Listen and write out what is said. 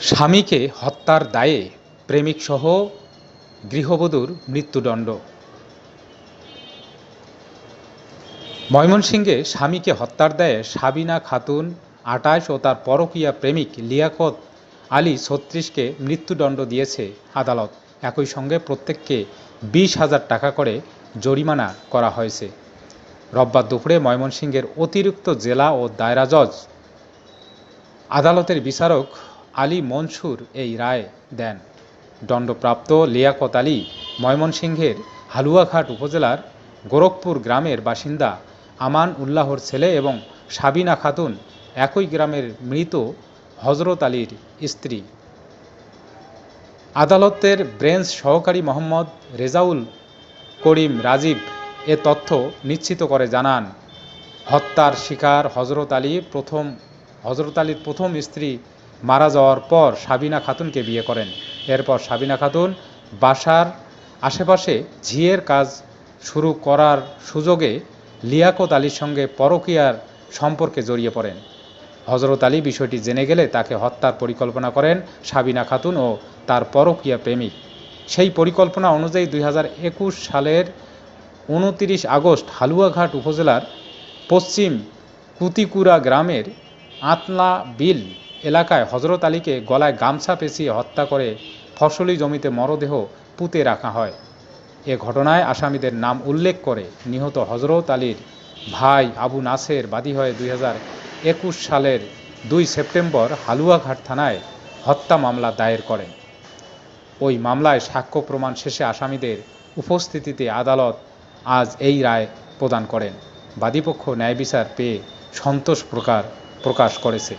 স্বামীকে হত্যার দায়ে প্রেমিকসহ গৃহবধূর মৃত্যুদণ্ড। ময়মনসিংহে স্বামীকে হত্যার দায়ে সাবিনা খাতুন আটাশ ও তার পরকীয়া প্রেমিক লিয়াকত আলী ছত্রিশকে মৃত্যুদণ্ড দিয়েছে আদালত। একই সঙ্গে প্রত্যেককে বিশ হাজার টাকা করে জরিমানা করা হয়েছে। রোববার দুপুরে ময়মনসিংহের অতিরিক্ত জেলা ও দায়রা জজ, আদালতের বিচারক আলী মনসুর এই রায় দেন। দণ্ডপ্রাপ্ত লিয়াকত আলী ময়মনসিংহের হালুয়াঘাট উপজেলার গোরখপুর গ্রামের বাসিন্দা আমান উল্লাহর ছেলে এবং সাবিনা খাতুন একই গ্রামের মৃত হজরত আলীর স্ত্রী। আদালতের ব্রেঞ্চ সহকারী মোহাম্মদ রেজাউল করিম রাজীব এ তথ্য নিশ্চিত করে জানান, হত্যার শিকার হজরত আলী প্রথম হজরত আলীর প্রথম স্ত্রী মারা যাওয়ার পর সাবিনা খাতুনকে বিয়ে করেন। এরপর সাবিনা খাতুন বাসার আশেপাশে ঝিয়ের কাজ শুরু করার সুযোগে লিয়াকত আলীর সঙ্গে পরকীয়ার সম্পর্কে জড়িয়ে পড়েন। হজরত আলী বিষয়টি জেনে গেলে তাকে হত্যার পরিকল্পনা করেন সাবিনা খাতুন ও তার পরকীয়া প্রেমিক। সেই পরিকল্পনা অনুযায়ী দুই হাজার একুশ সালের উনতিরিশ আগস্ট হালুয়াঘাট উপজেলার পশ্চিম কুতিকুরা গ্রামের আতলা বিল এলাকায় হজরত আলীকে গলায় গামছা পেঁচিয়ে হত্যা করে ফসলি জমিতে মরদেহ পুঁতে রাখা হয়। এ ঘটনায় আসামিদের নাম উল্লেখ করে নিহত হজরত আলীর ভাই আবু নাসের বাদী হয়ে দুই একুশ সালের দুই সেপ্টেম্বর হালুয়াঘাট থানায় হত্যা মামলা দায়ের করেন। ওই মামলায় সাক্ষ্য প্রমাণ শেষে আসামিদের উপস্থিতিতে আদালত আজ এই রায় প্রদান করেন। বাদীপক্ষ ন্যায় বিচার পেয়ে সন্তোষ প্রকার প্রকাশ করেছে।